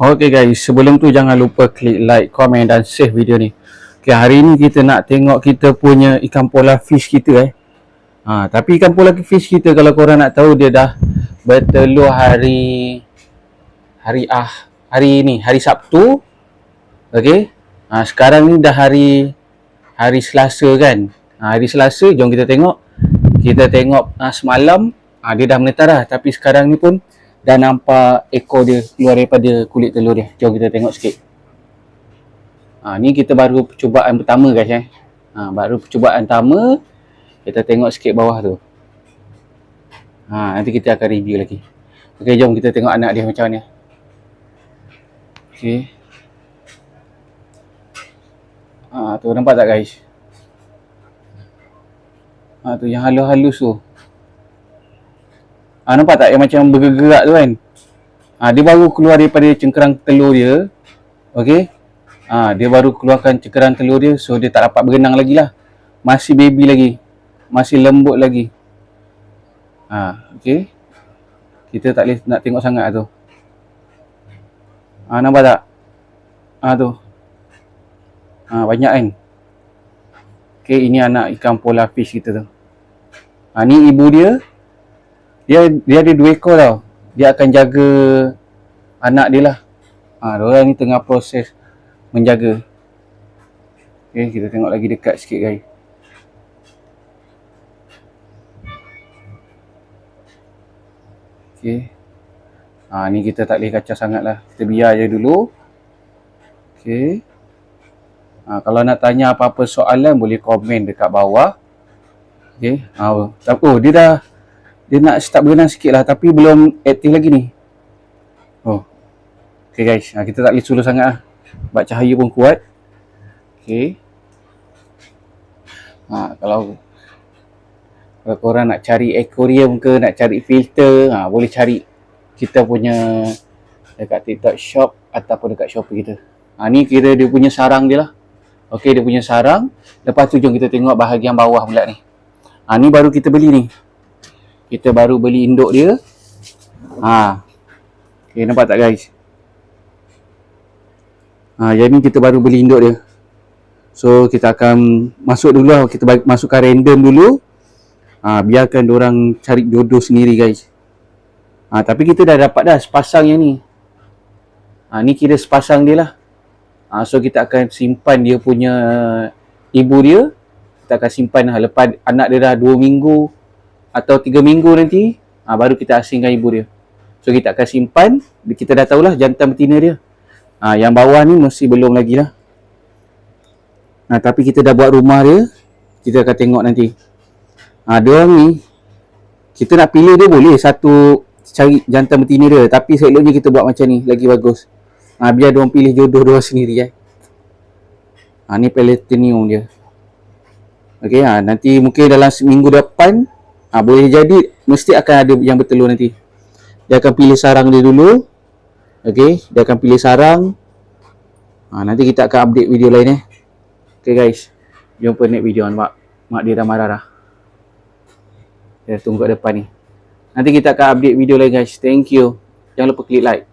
Okay guys, sebelum tu jangan lupa klik like, komen dan save video ni. Okay, hari ni kita nak tengok kita punya ikan pola fish kita eh. Ha, tapi ikan pola fish kita kalau korang nak tahu dia dah bertelur hari hari ah hari ni, hari Sabtu. Okay. Ha, sekarang ni dah hari hari Selasa kan. Ha, hari Selasa jom kita tengok. Kita tengok ha, semalam ha, dia dah menetar dah tapi sekarang ni pun dah nampak ekor dia keluar daripada kulit telur dia. Jom kita tengok sikit. Ha, ni kita baru percubaan pertama guys eh. Ha, baru percubaan pertama. Kita tengok sikit bawah tu. Ha, nanti kita akan review lagi. Okey, jom kita tengok anak dia macam mana. Okey. Ha, tu nampak tak guys? Ha, tu yang halus-halus tu. Ha, nampak tak yang macam bergerak tu kan? Ha, dia baru keluar daripada cengkerang telur dia. Okey. Ha, dia baru keluarkan cengkerang telur dia so dia tak dapat berenang lagi lah. Masih baby lagi. Masih lembut lagi. Ha, okey. Kita tak boleh nak tengok sangat tu. Ha, nampak tak? Ha, tu. Ha, banyak kan? Okey, ini anak ikan polar fish kita tu. Ha, ni ibu dia. Dia dia ada dua ekor tau. Dia akan jaga anak dia lah. Ha, orang ni tengah proses menjaga. Okey, kita tengok lagi dekat sikit guys. Okey. Ha, ni kita tak boleh kacau sangat lah. Kita biar je dulu. Okey. Ha, kalau nak tanya apa-apa soalan boleh komen dekat bawah. Okey. Ha, oh, dia dah dia nak start berenang sikit lah tapi belum aktif lagi ni. Oh. Okey guys, ha, kita tak boleh suluh sangat lah. Sebab cahaya pun kuat. Okey. Ha, kalau kalau korang nak cari aquarium ke, nak cari filter, ha, boleh cari kita punya dekat TikTok shop ataupun dekat Shopee kita. Ha, ni kira dia punya sarang dia lah. Okey, dia punya sarang. Lepas tu jom kita tengok bahagian bawah pula ni. Ha, ni baru kita beli ni. Kita baru beli induk dia. Ha. Okey, nampak tak guys? Ha, yang ni kita baru beli induk dia. So, kita akan masuk dulu lah. Kita masukkan random dulu. Ha, biarkan orang cari jodoh sendiri guys. Ha, tapi kita dah dapat dah sepasang yang ni. Ha, ni kira sepasang dia lah. Ha, so kita akan simpan dia punya ibu dia. Kita akan simpan lah. Lepas anak dia dah 2 minggu atau 3 minggu nanti. Ha, baru kita asingkan ibu dia. So kita akan simpan. Kita dah tahulah jantan betina dia. Ha, yang bawah ni mesti belum lagi lah. Ha, tapi kita dah buat rumah dia. Kita akan tengok nanti. Ha, dia orang ni kita nak pilih dia boleh satu cari jantan betina dia tapi seloknya kita buat macam ni lagi bagus. Ha, biar dia orang pilih jodoh dia sendiri eh. Ha, ni platinum dia. Okey, ha, nanti mungkin dalam seminggu depan ha, boleh jadi mesti akan ada yang bertelur nanti. Dia akan pilih sarang dia dulu. Okey, dia akan pilih sarang. Ha, nanti kita akan update video lain eh. Okey guys. Jumpa next video mak. Mak dia dah marah dah. Dia tunggu kat depan ni. Nanti kita akan update video lain guys. Thank you. Jangan lupa klik like.